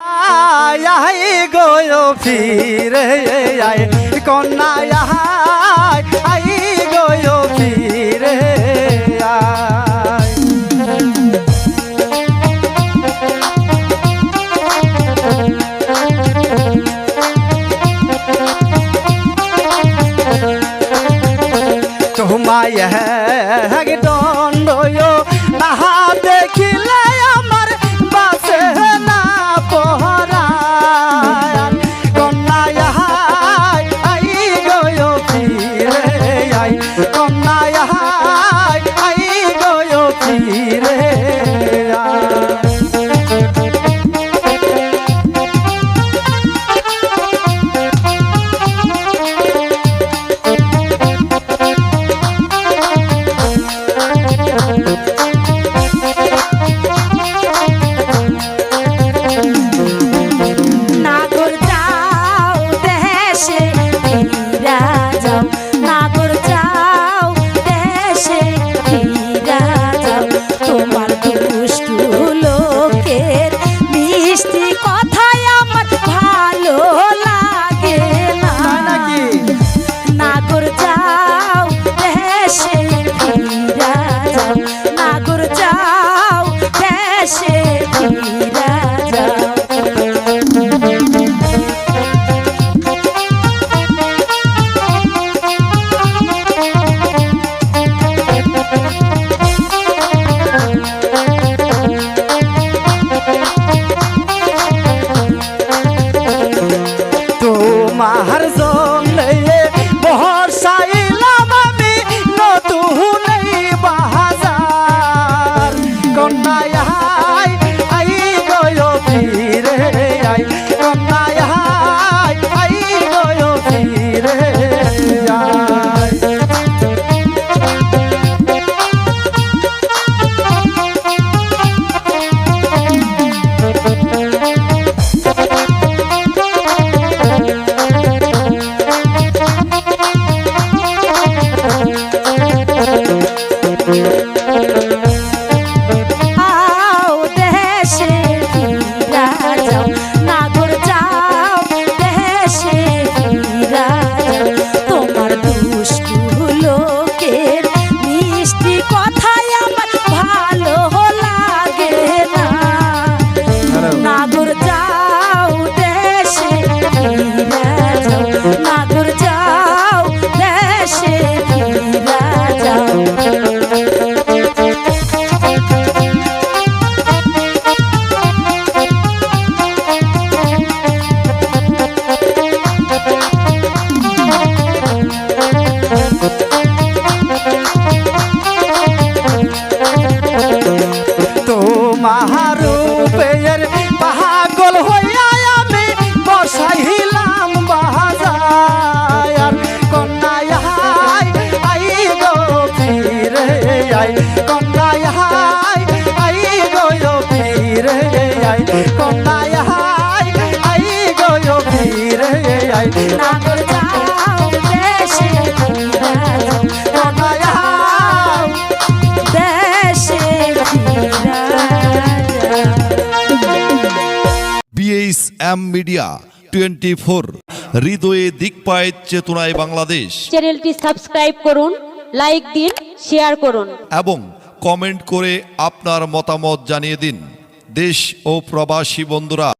আয় গো ফিরে আয়। কন্যা আয় আয় গো ফিরে আয়। তোমায় এক দণ্ড না Thank you. আই কন্যায় আই আই গো ফিরে আই কন্যায় আই আই গো ফিরে আই নাগর যাও দেশে কন্যায় আই দেশে ফিরা এম মিডিয়া টোয়েন্টি ফোর হৃদয়ে দিকপায় চেতনায় বাংলাদেশ। চ্যানেলটি সাবস্ক্রাইব করুন লাইক দিন শেয়ার করুন। এবং কমেন্ট করে আপনার মতামত জানিয়ে দিন। দেশ ও প্রবাসী বন্ধুরা।